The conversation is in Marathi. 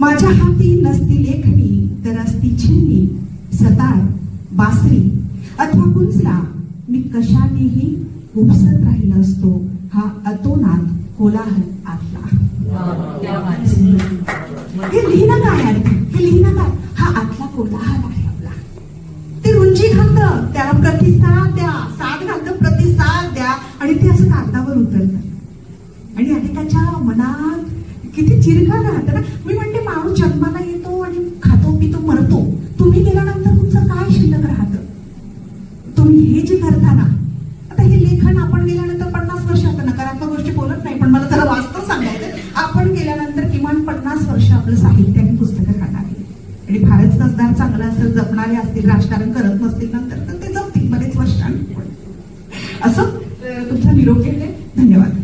माझ्या हाती नसती लेखणी तर असती छिन्नी सतार बासरी. अथवा कुंजला मी कशानेही उपसत राहिला असतो हा अतोनात कोलाहल आतला. हे लिहिणं काय हे लिहिणं काय? हा आतला कोलाहल आहे आपला. ते रुंजी घालतं त्याला प्रतिसाद द्या साथ घालतं प्रतिसाद द्या आणि ते असं कागदावर उतरत. आणि अनेकाच्या मनात किती चिरकाल राहतं ना. मी म्हणते माणूस जन्माला येतो आणि खातो पितो मरतो. तुम्ही गेल्यानंतर तुमचं काय शिल्लक राहतं? तुम्ही हे जे करता ना आता हे लेखन आपण गेल्यानंतर पन्नास वर्ष आता नकारात्मक गोष्टी बोलत नाही पण मला त्याला वास्तव सांगायचं आपण गेल्यानंतर किमान पन्नास वर्ष आपलं साहित्य आणि पुस्तकं राहणार आहे. आणि फारच कसदार चांगलं असेल जपणारे असतील राजकारण करत नसतील नंतर तर ते जपतील बरेच वर्ष असं तुमचा निरोप घेते. धन्यवाद.